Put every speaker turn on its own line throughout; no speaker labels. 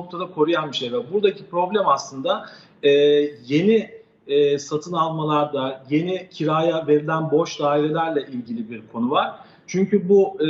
noktada koruyan bir şey ve buradaki problem aslında e, yeni e, satın almalarda, yeni kiraya verilen boş dairelerle ilgili bir konu var. Çünkü bu e,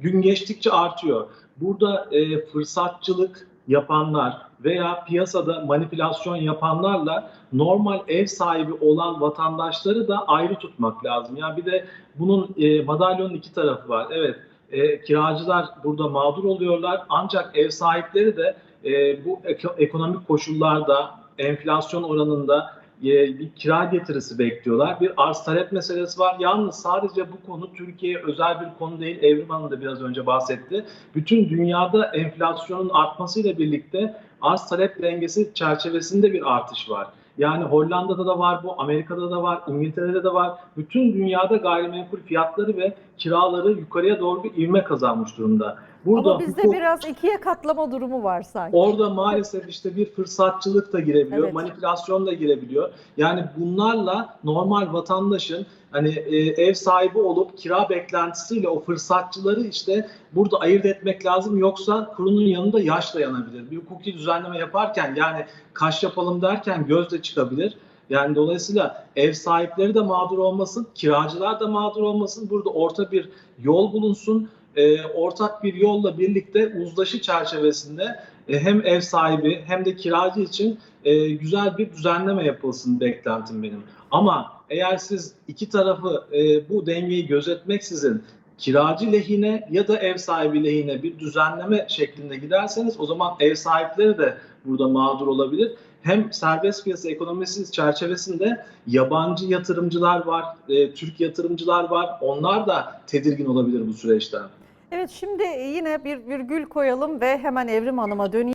gün geçtikçe artıyor. Burada e, fırsatçılık yapanlar veya piyasada manipülasyon yapanlarla normal ev sahibi olan vatandaşları da ayrı tutmak lazım. Yani bir de bunun e, madalyonun iki tarafı var. Evet, e, kiracılar burada mağdur oluyorlar ancak ev sahipleri de e, bu ek- ekonomik koşullarda enflasyon oranında e, bir kira getirisi bekliyorlar. Bir arz talep meselesi var. Yalnız sadece bu konu Türkiye'ye özel bir konu değil. Evrim Hanım da biraz önce bahsetti. Bütün dünyada enflasyonun artmasıyla birlikte arz talep dengesi çerçevesinde bir artış var. Yani Hollanda'da da var bu, Amerika'da da var, İngiltere'de de var. Bütün dünyada gayrimenkul fiyatları ve kiraları yukarıya doğru bir ivme kazanmış durumda. Burada
Ama bizde
hukuk-
biraz ikiye katlama durumu var sanki.
Orada maalesef işte bir fırsatçılık da girebiliyor,
Evet.
manipülasyon da girebiliyor. Yani bunlarla normal vatandaşın hani e, ev sahibi olup kira beklentisiyle o fırsatçıları işte burada ayırt etmek lazım. Yoksa kurunun yanında yaş dayanabilir. Bir hukuki düzenleme yaparken yani kaş yapalım derken göz de çıkabilir. Yani dolayısıyla ev sahipleri de mağdur olmasın, kiracılar da mağdur olmasın. Burada orta bir yol bulunsun. E, ortak bir yolla birlikte uzlaşı çerçevesinde e, hem ev sahibi hem de kiracı için e, güzel bir düzenleme yapılsın beklentim benim. Ama eğer siz iki tarafı e, bu dengeyi gözetmeksizin kiracı lehine ya da ev sahibi lehine bir düzenleme şeklinde giderseniz o zaman ev sahipleri de burada mağdur olabilir. Hem serbest piyasa ekonomisi çerçevesinde yabancı yatırımcılar var, e, Türk yatırımcılar var. Onlar da tedirgin olabilir bu süreçten.
Evet şimdi yine bir virgül koyalım ve hemen Evrim Hanım'a döneyim.